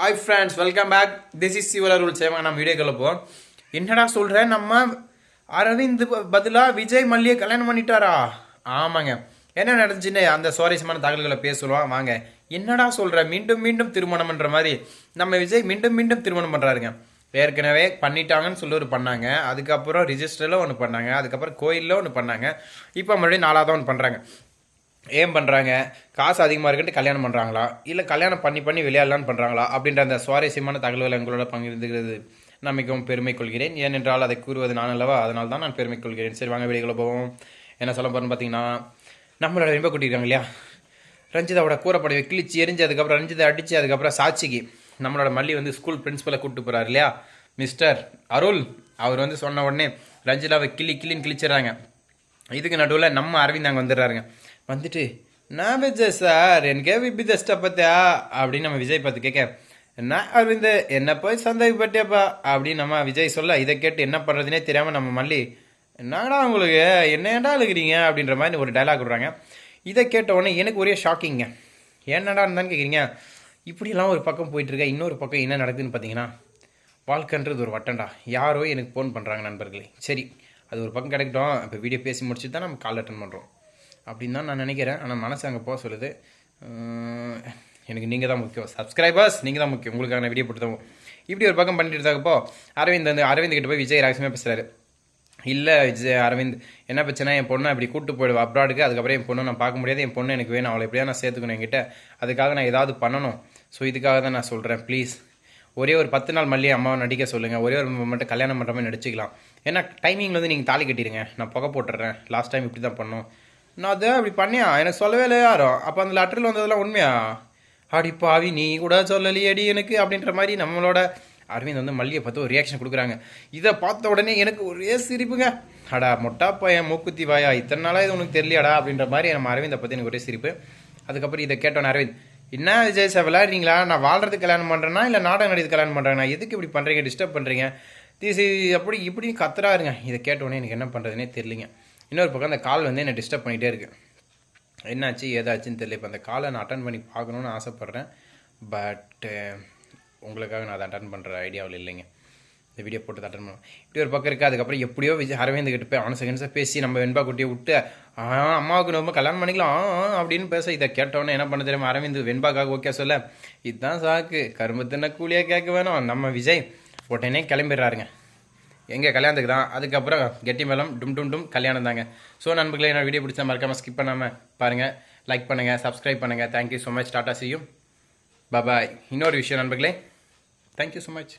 Hi friends welcome back this is சிவலர் ரூல் சேவாங்க நம்ம வீடியோக்குள்ள போவோம். என்னடா சொல்கிறேன் நம்ம அரவிந்த் பதிலாக விஜய் மல்லியை கல்யாணம் பண்ணிட்டாரா? ஆமாங்க. என்ன நடந்துச்சுன்னு அந்த சுவாரஸ்யமான தகவல்களை பேசுவோம். வாங்க. என்னடா சொல்கிற மீண்டும் மீண்டும் திருமணம்ன்ற மாதிரி நம்ம விஜய் மீண்டும் மீண்டும் திருமணம் பண்ணுறாருங்க ஏற்கனவே பண்ணிட்டாங்கன்னு சொல்லி ஒரு பண்ணாங்க. அதுக்கப்புறம் ரிஜிஸ்டரில் ஒன்று பண்ணாங்க. அதுக்கப்புறம் கோயிலில் ஒன்று பண்ணாங்க. இப்போ மறுபடியும் நாலாவது ஒன்று பண்ணுறாங்க ஏன் பண்ணுறாங்க காசு அதிகமாக இருக்குன்ட்டு கல்யாணம் பண்ணுறாங்களா இல்லை கல்யாணம் பண்ணி பண்ணி விளையாடலான்னு பண்ணுறாங்களா அப்படின்ற அந்த சுவாரஸ்யமான தகவல்களை எங்களோட பங்கிருந்துகிறது. நான் மிகவும் பெருமை கொள்கிறேன். ஏனென்றால் அதை கூறுவது நான் அல்லவா? அதனால தான் நான் பெருமை கொள்கிறேன். சரி வாங்க வீடியோக்குள்ள போவோம். என்ன சொல்ல போகிறேன்னு பார்த்தீங்கன்னா நம்மளோட ரொம்ப இருக்காங்க இல்லையா? ரஞ்சிதாவோட கூறப்படவை கிழிச்சு எரிஞ்சு அதுக்கப்புறம் ரஞ்சிதை அடித்து அதுக்கப்புறம் சாட்சிக்கு நம்மளோட மல்லி வந்து ஸ்கூல் பிரின்ஸிபலை கூப்பிட்டு போகிறார் இல்லையா? மிஸ்டர் அருள் அவர் வந்து சொன்ன உடனே ரஞ்சிதாவை கிளி கிளின்னு கிழிச்சிடுறாங்க. இதுக்கு நடுவில் நம்ம அரவிந்த் அங்கே வந்துடுறாருங்க. வந்துட்டு நான் விஜய் சார்? எனக்கே விபிதஸ்ட்டை பார்த்தியா? அப்படின்னு நம்ம விஜய் பார்த்து கேட்க நான் அரவிந்த் என்ன போய் சந்தேகப்பட்டியாப்பா? அப்படின்னு நம்ம விஜய் சொல்ல இதை கேட்டு என்ன பண்ணுறதுனே தெரியாமல் நம்ம மல்லி என்னடா உங்களுக்கு? என்னடா இருக்கிறீங்க அப்படின்ற மாதிரி ஒரு டைலாக் விடுறாங்க. இதை கேட்ட உடனே எனக்கு ஒரே ஷாக்கிங்க என்னடா இருந்தான்னு கேட்குறீங்க இப்படிலாம் ஒரு பக்கம் போயிட்டுருக்க இன்னொரு பக்கம் என்ன நடக்குதுன்னு பார்த்தீங்கன்னா வாழ்க்கைன்றது ஒரு வட்டம்டா. யாரோ எனக்கு ஃபோன் பண்ணுறாங்க நண்பர்களே. சரி அது ஒரு பக்கம் கிடைக்கட்டும். இப்போ வீடியோ பேசி முடிச்சுட்டு தான் நம்ம கால் அட்டன் பண்ணுறோம் அப்படின்னு தான் நான் நினைக்கிறேன். ஆனால் மனசு அங்கே போக சொல்லுது. எனக்கு நீங்கள் தான் முக்கியம். சப்ஸ்கிரைபர்ஸ் நீங்கள் தான் முக்கியம். உங்களுக்கான வீடியோ போட்டு இப்படி ஒரு பக்கம் பண்ணிட்டு இருக்கப்போ அரவிந்த் வந்து அரவிந்த் கிட்ட போய் விஜய் ரகசியமாக பேசுகிறாரு இல்லை விஜய் அரவிந்த் என்ன பிரச்சனை? என் பொண்ணை இப்படி கூட்டு போயிடுவா அப்ராடுக்கு அதுக்கப்புறம் என் பொண்ணை நான் பார்க்க முடியாது. என் பொண்ணு எனக்கு வேணும். அவளை எப்படியா நான் சேர்த்துக்கணும் என்கிட்ட. அதுக்காக நான் ஏதாவது பண்ணணும். ஸோ இதுக்காக தான் நான் சொல்கிறேன் ப்ளீஸ் ஒரே ஒரு பத்து நாள் மல்லி அம்மாவை நடிக்க சொல்லுங்கள் ஒரே ஒரு மட்டும் கல்யாணம் பண்ணுற மாதிரி நடிச்சிக்கலாம். ஏன்னா டைமிங்கில் வந்து நீங்கள் தாலி கட்டிடுங்க. நான் புகை போட்டுறேன் லாஸ்ட் டைம் இப்படி தான் பண்ணோம். நான் அதை அப்படி பண்ணியா? எனக்கு சொல்லவே இல்லை யாரும்? அப்போ அந்த லெட்டரில் வந்ததெல்லாம் உண்மையா? அடி பாவி நீ கூட சொல்லலையேடி எனக்கு அப்படின்ற மாதிரி நம்மளோட அரவிந்த் வந்து மல்லியை பார்த்து ஒரு ரியாக்ஷன் கொடுக்குறாங்க. இதை பார்த்த உடனே எனக்கு ஒரே சிரிப்புங்க. அடா மொட்டா பையன் மூக்குத்தி வாயா? இத்தனை நாளாக இது உனக்கு தெரியலையாடா அப்படின்ற மாதிரி நம்ம அரவிந்தை பற்றி எனக்கு ஒரே சிரிப்பு. அதுக்கப்புறம் இதை கேட்டோன்னே அரவிந்த் என்ன விஜய் சார் விளையாடுறீங்களா? நான் வாழ்றதுக்கு கல்யாணம் பண்ணுறேன்னா இல்லை நாடகம் நடித்து கல்யாணம் பண்ணுறேன் நான் எதுக்கு இப்படி பண்ணுறீங்க டிஸ்டர்ப் பண்ணுறீங்க தீசி அப்படி இப்படி கத்துறாருங்க. இதை கேட்டோடனே எனக்கு என்ன பண்ணுறதுனே தெரிலிங்க இன்னொரு பக்கம் அந்த கால் வந்து என்னை டிஸ்டர்ப் பண்ணிகிட்டே இருக்கு. என்னாச்சு? ஏதாச்சுன்னு தெரியல. இப்போ அந்த காலை நான் அட்டன் பண்ணி பார்க்கணுன்னு ஆசைப்பட்றேன். பட் உங்களுக்காக நான் அதை அட்டன் பண்ணுற ஐடியாவில் இல்லைங்க. இந்த வீடியோ போட்டு அட்டன் பண்ணுவோம் இப்படி ஒரு பக்கம் இருக்குது அதுக்கப்புறம் எப்படியோ விஜய் அரவிந்த் கிட்ட போய் அவனை செகண்ட்ஸாக பேசி நம்ம வெண்பா குட்டியை விட்டு ஆ அம்மாவுக்கு ரொம்ப கல்யாணம் பண்ணிக்கலாம் ஆ, ஆ, அப்படின்னு பேச இதை கேட்டோன்னே என்ன பண்ண தெரியுமா அரவிந்த் வெண்பாக்காக ஓகே சொல்ல இதுதான் சாக்கு கரும்பு தின்ன கூலியாக கேட்க வேணும். நம்ம விஜய் உடனே கிளம்பிடுறாருங்க. எங்கள் கல்யாணத்துக்கு தான் அதுக்கப்புறம் கெட்டி மேளம் டும் டும் டும் கல்யாணம் தாங்க. ஸோ நண்பர்களே என்னோட வீடியோ பிடிச்சா மறக்காமல் ஸ்கிப் பண்ணாமல் பாருங்கள் லைக் பண்ணுங்கள் சப்ஸ்கிரைப் பண்ணுங்கள் தேங்க்யூ ஸோ மச் டாட்டா செய்யும் பபாய் இன்னொரு விஷயம் நண்பர்களே. Thank you so much